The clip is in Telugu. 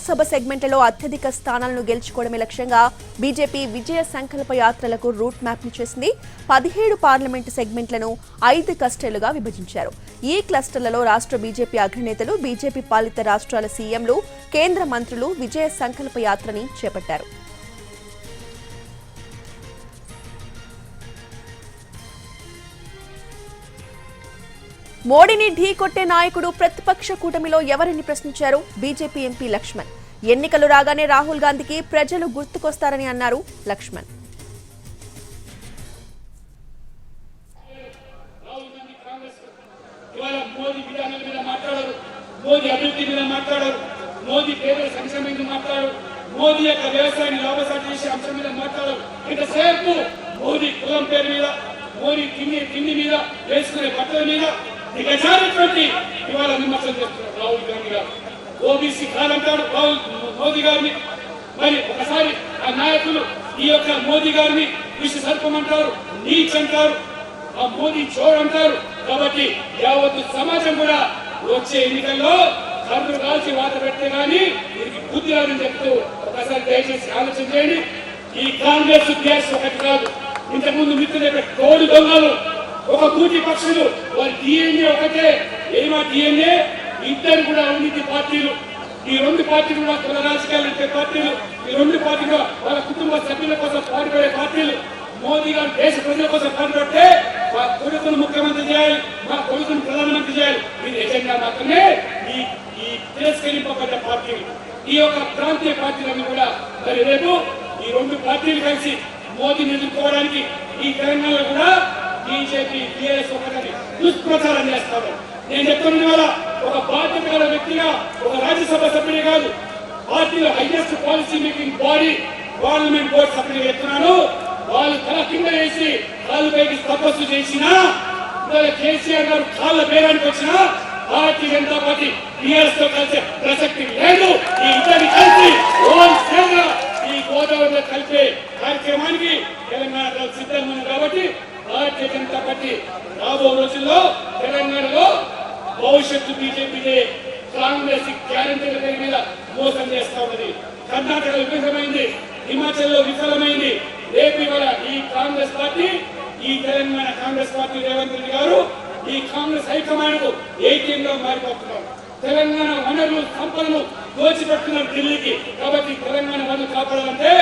లోక్సభ సెగ్మెంట్లలో అత్యధిక స్థానాలను గెలుచుకోవడమే లక్ష్యంగా బీజేపీ విజయ సంకల్ప యాత్రలకు రూట్ మ్యాప్ని చేసింది. పదిహేడు పార్లమెంటు సెగ్మెంట్లను ఐదు క్లస్టర్లుగా విభజించారు. ఈ క్లస్టర్లలో రాష్ట్ర బీజేపీ అగ్రనేతలు బీజేపీ పాలిత రాష్ట్రాల సీఎంలు కేంద్ర మంత్రులు విజయ సంకల్ప యాత్రని చేపట్టారు. మోడీని ఢీకొట్టే నాయకుడు ప్రతిపక్ష కూటమిలో ఎవరిని ప్రశ్నించారు? BJP MP Laxman. ఎన్నికలు రాగానే రాహుల్ గాంధీకి ప్రజలు గుర్తుకొస్తారని అన్నారు లక్ష్మణ్. మోదీ అభివృద్ధి మీద మాట్లాడరు. మోదీ పేదల సంక్షేమం మీద మాట్లాడరు. మోదీ యొక్క వ్యవసాయాన్ని లాభసాటి చేసే అంశం మీద మాట్లాడారు. ఇంతసేపు మోదీ కులం పేరు మీద మోదీ తిండి తిండి మీద వేసుకునే బట్టల మీద దిగజారినటువంటి ఇవాళ విమర్శలు చేస్తున్నారు రాహుల్ గాంధీ గారు. ఓబీసీ కాదంటాడు రాహుల్ మోదీ గారిని. మరి ఒకసారి ఆ నాయకులు ఈ యొక్క మోదీ గారిని విష సర్పమంటారు నీచ్ అంటారు ఆ మోదీ చోర్ అంటారు. కాబట్టి యావత్తు సమాజం కూడా వచ్చే ఎన్నికల్లో కర్రు కాల్చి వాత పెడితే గానీ వీరికి బుద్ధి రాదని చెప్తూ ఒకసారి దయచేసి ఆలోచన చేయండి. ఈ కాంగ్రెస్ గ్యాస్ ఒకటి కాదు. ఇంతకుముందు మిత్రులు కోడి దొంగలు ఒక కూటి పక్షులు. వారి డిఎన్ఏ ఒకటే. ఏమా డిఎన్ఏ ఇద్దరు కూడా అవినీతి పార్టీలు. ఈ రెండు పార్టీలు కూడా కుల రాజకీయాలు పార్టీలు. ఈ రెండు పార్టీలు వాళ్ళ కుటుంబ సభ్యుల కోసం పాటుపడే పార్టీలు. మోదీ గారు దేశ ప్రజల కోసం పాటుపడితే మా కొడుకును ముఖ్యమంత్రి చేయాలి మా కొడుకును ప్రధానమంత్రి చేయాలి. ఇది ఎజెండా మాత్రమే ఈ ఈ తిరస్కరింపబడ్డ పార్టీలు. ఈ యొక్క ప్రాంతీయ పార్టీలన్నీ కూడా మరి రేపు ఈ రెండు పార్టీలు కలిసి మోదీని ఎదుర్కోవడానికి ఈ తెలంగాణలో కూడా బీజేపీ టీఆర్ఎస్ ఒకటి దుష్ప్రచారం చేస్తారు నేను చెప్తున్న వల్ల ఒక బాధ్యత గల వ్యక్తిగా ఒక రాజ్యసభ సభ్యుడే కాదు పార్టీలో highest policy making body parliament board సభ్యులు చెప్తున్నాను. వాళ్ళు తల కింద వేసి కాళ్ళు పైకి తపస్సు చేసినా కేసీఆర్ గారు కాళ్ళ పేరానికి వచ్చినా భారతీయ జనతా పార్టీ టీఆర్ఎస్తో కలిసే ప్రసక్తి లేదు. ఈ ఇద్దరిని కలిసి ఓన్ సేవగా ఈ గోదావరిలో కలిపే కార్యక్రమానికి తెలంగాణ రాష్ట్రం సిద్ధంగా ఉంది కాబట్టి కాబట్టి రాబో రోజుల్లో తెలంగాణలో భవిష్యత్తు బీజేపీనే కాంగ్రెస్ గ్యారంటీల పేరు మీద మోసం చేస్తా ఉన్నది. కర్ణాటక విఫలమైంది హిమాచల్లో విఫలమైంది. రేపు ఇవాళ ఈ కాంగ్రెస్ పార్టీ ఈ తెలంగాణ కాంగ్రెస్ పార్టీ రేవంత్ రెడ్డి గారు ఈ కాంగ్రెస్ హైకమాండ్ ఏటీఎం లో మారిపోతున్నారు. తెలంగాణ వనరులు సంపదను దోచిపెడుతున్నారు ఢిల్లీకి. కాబట్టి తెలంగాణ వనరులు కాపాడాలంటే